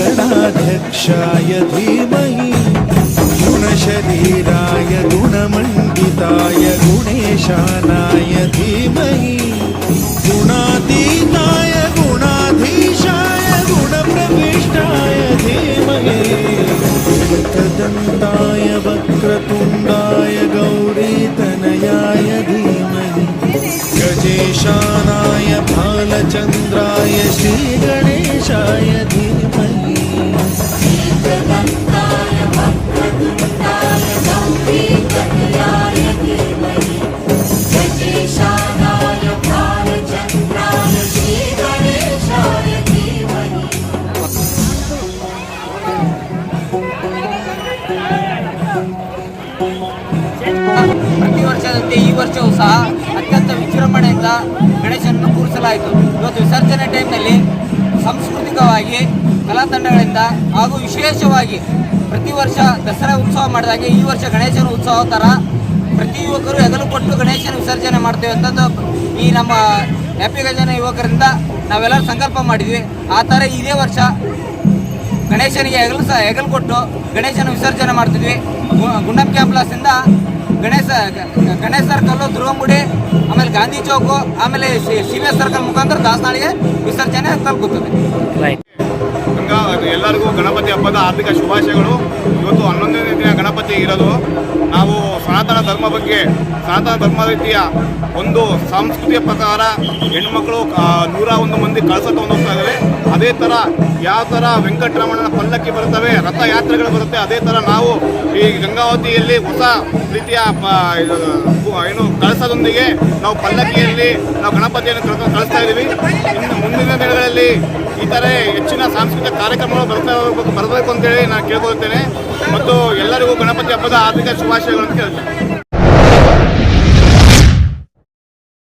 गणाध्यक्षाय धीमहि गुणशरीर गुणशरीराय गुणमण्डिताय गुणेशानाय धीमहि गुणातीताय गुणाधीशाय गुणप्रविष्टाय धीमहि एकदन्ताय वक्रतुण्डाय गौरीतनयाय धीमहि गजेशानाय भालचन्द्राय श्रीगणेशाय धीमहि ಪ್ರತಿ ವರ್ಷದಂತೆ ಈ ವರ್ಷವೂ ಸಹ ಅತ್ಯಂತ ವಿಜೃಂಭಣೆಯಿಂದ ಗಣೇಶನನ್ನು ಕೂರಿಸಲಾಯಿತು. ಇವತ್ತು ವಿಸರ್ಜನೆ ಟೈಮ್ನಲ್ಲಿ ಸಾಂಸ್ಕೃತಿಕವಾಗಿ ಕಲಾ ತಂಡಗಳಿಂದ ಹಾಗೂ ವಿಶೇಷವಾಗಿ ಪ್ರತಿ ವರ್ಷ ದಸರಾ ಉತ್ಸವ ಮಾಡಿದಾಗೆ ಈ ವರ್ಷ ಗಣೇಶನ ಉತ್ಸವ ಥರ ಪ್ರತಿ ಯುವಕರು ಹೆಗಲು ಕೊಟ್ಟು ಗಣೇಶನ ವಿಸರ್ಜನೆ ಮಾಡ್ತೇವೆ ಅಂತಂದು ಈ ನಮ್ಮ ಹ್ಯಾಪಿ ಗಜನ ಯುವಕರಿಂದ ನಾವೆಲ್ಲರೂ ಸಂಕಲ್ಪ ಮಾಡಿದ್ವಿ. ಆ ಥರ ಇದೇ ವರ್ಷ ಗಣೇಶನಿಗೆ ಹೆಗಲು ಸಹ ಹೆಗಲು ಕೊಟ್ಟು ಗಣೇಶನ ವಿಸರ್ಜನೆ ಮಾಡ್ತಿದ್ವಿ. ಗುಂಡಂ ಕ್ಯಾಂಪ್ಲಾಸಿಂದ ಗಣೇಶ ಗಣೇಶ ಸರ್ಕಲ್ಲು ಧ್ರುವಂಗುಡಿ, ಆಮೇಲೆ ಗಾಂಧಿ ಚೌಕು, ಆಮೇಲೆ ಸಿ ವಿ ಎಸ್ ಸರ್ಕಲ್ ಮುಖಾಂತರ ದಾಸನಾಳಿಗೆ ವಿಸರ್ಜನೆ ತಲುಪುತ್ತದೆ. ಎಲ್ಲರಿಗೂ ಗಣಪತಿ ಹಬ್ಬದ ಆರ್ಥಿಕ ಶುಭಾಶಯಗಳು. ಇವತ್ತು ಹನ್ನೊಂದನೇ ದಿನ ಗಣಪತಿ ಇರೋದು. ನಾವು ಸನಾತನ ಧರ್ಮ ಬಗ್ಗೆ, ಸನಾತನ ಧರ್ಮ ರೀತಿಯ ಒಂದು ಸಂಸ್ಕೃತಿಯ ಪ್ರಕಾರ ಹೆಣ್ಮಕ್ಳು ನೂರ ಒಂದು ಮಂದಿ ಕಳಸ ತಗೊಂಡು ಹೋಗ್ತಾ ಇದ್ದಾರೆ ಅದೇ ಥರ ಯಾವ ಥರ ವೆಂಕಟರಮಣನ ಪಲ್ಲಕ್ಕಿ ಬರುತ್ತವೆ, ರಥಯಾತ್ರೆಗಳು ಬರುತ್ತೆ, ಅದೇ ಥರ ನಾವು ಈ ಗಂಗಾವತಿಯಲ್ಲಿ ಹೊಸ ರೀತಿಯ ಏನು ಕಳಸದೊಂದಿಗೆ ನಾವು ಪಲ್ಲಕ್ಕಿಯಲ್ಲಿ ನಾವು ಗಣಪತಿಯನ್ನು ಕಳ್ಸ- ಕಳಿಸ್ತಾ ಇದ್ದೀವಿ ಇನ್ನು ಮುಂದಿನ ದಿನಗಳಲ್ಲಿ ಈ ಥರ ಹೆಚ್ಚಿನ ಸಾಂಸ್ಕೃತಿಕ ಕಾರ್ಯಕ್ರಮಗಳು ಹೋಗ್ಬೇಕು- ಬರಬೇಕು ಅಂತೇಳಿ ನಾನು ಕೇಳ್ಕೊಳ್ತೇನೆ. ಮತ್ತು ಎಲ್ಲರಿಗೂ ಗಣಪತಿ ಹಬ್ಬದ ಆರ್ಥಿಕ ಶುಭಾಶಯಗಳನ್ನು ಕೇಳ್ತೇನೆ.